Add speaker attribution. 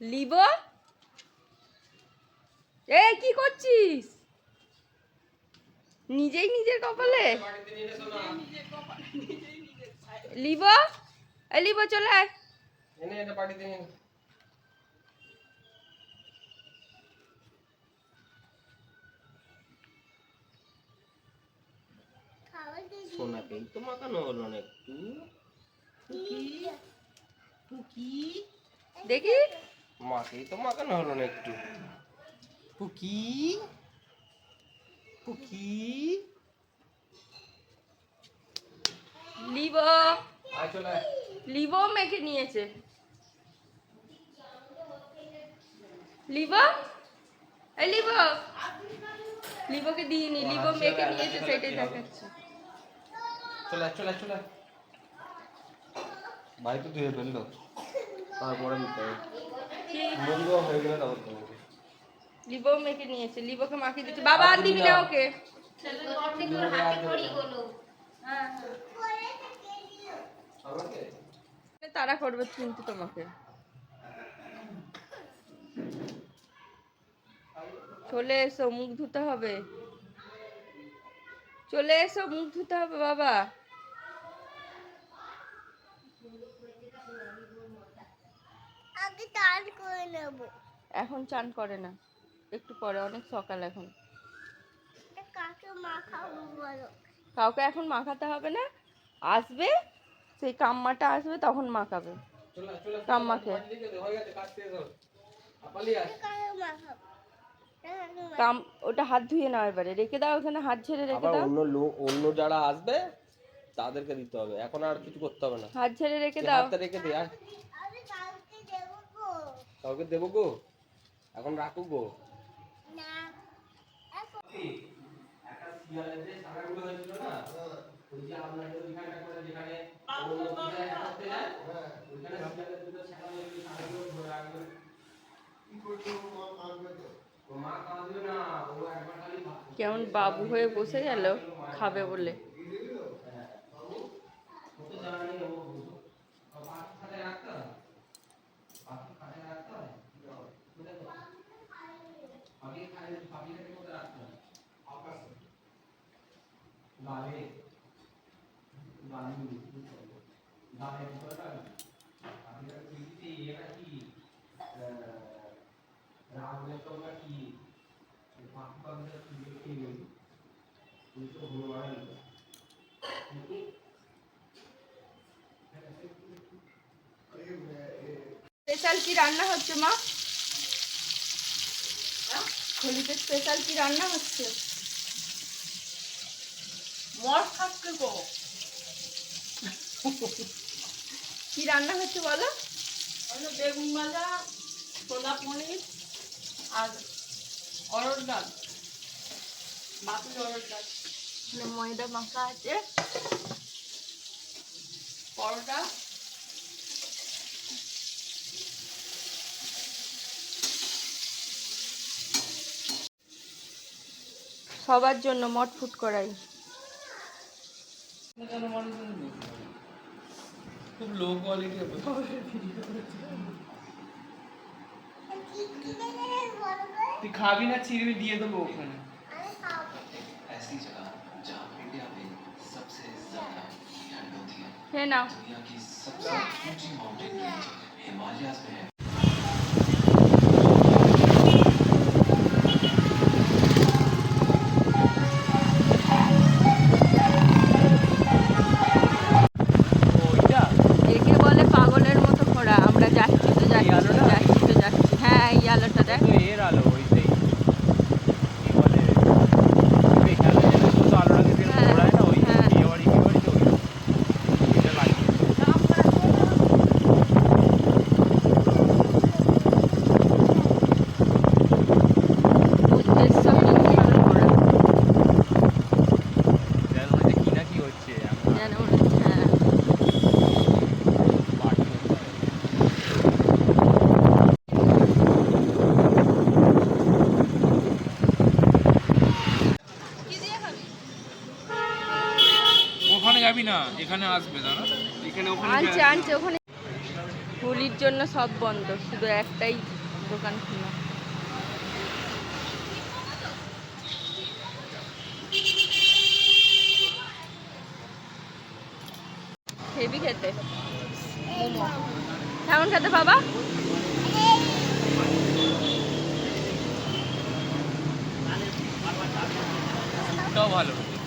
Speaker 1: লিব? এ কি করছিস? নিজেই নিজের কপালে? লিব? লিব চলে আয়।
Speaker 2: এনে এটা পাঠিয়ে দিন সোনাকেই তো মাখানো হলো না একটু। টুকি টুকি
Speaker 1: দেখি।
Speaker 2: মাকেই তো মাখানো হলো না একটু। পুকি। পুকি।
Speaker 1: লিব।
Speaker 2: আয় চলে আয়।
Speaker 1: লিব মেখে নিয়েছে। লিব? এই লিব। লিবকে দিইনি লিব মেখে নিয়েছে সেটাই দেখাচ্ছে।
Speaker 2: চলে চলে চলে। ভাই তো ধুয়ে ফেলল। তারপরে নিতে হবে। হয়ে।
Speaker 1: মেখে নিয়েছে, লিবকে মাখিয়ে বাবা ওকে?
Speaker 2: আমাকে?
Speaker 1: তারা করবে কিন্তু তোমাকে। চলে এসো, মুখ ধুতে হবে। চলে এসো, মুখ ধুতে হবে বাবা।
Speaker 3: আগে চান করে নেব।
Speaker 1: এখন চান করে না। একটু পরে অনেক সকাল এখন।
Speaker 3: কাকে মাখাবো বলো।
Speaker 1: কাউকে এখন মাখাতে হবে না। আসবে সেই কাম্মাটা আসবে তখন মাখাবে। কাম্মাকে
Speaker 2: হয়ে। আর?
Speaker 1: কাম ওটা হাত ধুয়ে নাও এবারে। রেখে দাও ওখানে হাত ঝেড়ে রেখে দাও।
Speaker 2: অন্য লোক অন্য যারা আসবে তাদেরকে দিতে হবে। এখন আর কিছু করতে হবে না।
Speaker 1: হাত ঝেড়ে রেখে দাও।
Speaker 2: হাতটা রেখে দে আয়। কাউকে দেবো গো? এখন রাখো গো।
Speaker 3: না।
Speaker 2: একটা শিয়ালের যে শাখাগুলো হয়েছিল না ওই যে আপনাদের ওইখানটা করে যেখানে অন্য কোথায় করতে যায় ওইখানে শিয়ালের দুটো ছাগল হয়েছিল শাখাগুলো ধরে রাখবে। ও মা কাঁদবে না ও একবার খালি
Speaker 1: কেমন বাবু হয়ে বসে গেল খাবে বলে
Speaker 2: ও তো জানা নেই ও বুঝো আর পাখি খাতে রাখতে হয় পাখি খাতে রাখতে হয় কোথায় তো? পাখি খায় পাখিটাকে কোথায় রাখতে হয় গালে গালে গালে ভিতরে রাখবে পাখিটাকে দিতে এটা কি রাগলে তো ওটা কি পাখি পাখিটা কি কি তুই তো ভুল মানে
Speaker 1: স্পেশাল কি রান্না হচ্ছে মা হোলিতে স্পেশাল কি রান্না হচ্ছে?
Speaker 4: মর থাকতে গো।
Speaker 1: কি রান্না হচ্ছে বলো?
Speaker 4: বেগুন ভাজা ছোলা পনির আর অরড় ডাল। মাছের অরড় ডাল।
Speaker 1: ময়দা মাখা আছে।
Speaker 4: পরোটা
Speaker 1: সবার জন্য মট ফুট করাই
Speaker 2: খুব লো কোয়ালিটি হবে
Speaker 3: কি কি দেবে বলবে
Speaker 5: তুই খাবি না ছিঁড়বি দিয়ে দেবো ওখানে
Speaker 3: আমি খাবো
Speaker 6: ऐसी जगह जहाँ इंडिया में सबसे ज्यादा ठंड होती है
Speaker 1: হে নাও
Speaker 6: दुनिया की सबसे ऊंची माउंटेन रेंज हिमालयाज में है
Speaker 1: এই আলোটা দেখ
Speaker 5: তো এর আলো ওই সেই কি বলে ওই খেলা যেটা ছোট আলোটাকে দিয়ে
Speaker 1: হ্যাঁ,
Speaker 5: ঘোরায় না ওই
Speaker 1: হ্যাঁ।
Speaker 5: বিয়ে বাড়ি বিয়ে বাড়িতে ওই ওইটা লাগিয়ে
Speaker 1: বুঝছিস সব ইঞ্জিনের ঘোরা
Speaker 5: যেন মনে হচ্ছে কি না কি হচ্ছে আমি
Speaker 1: যেন মনে হচ্ছে, হ্যাঁ
Speaker 5: পার্টি হচ্ছে ওখানে যাবি না এখানে আসবে দাঁড়া এখানে ওখানে
Speaker 1: আনছে আনছে ওখানে হোলির জন্য সব বন্ধ শুধু একটাই দোকান খোলা। হেভি খেতে। মোমো কেমন খেতে বাবা?
Speaker 5: ভালো।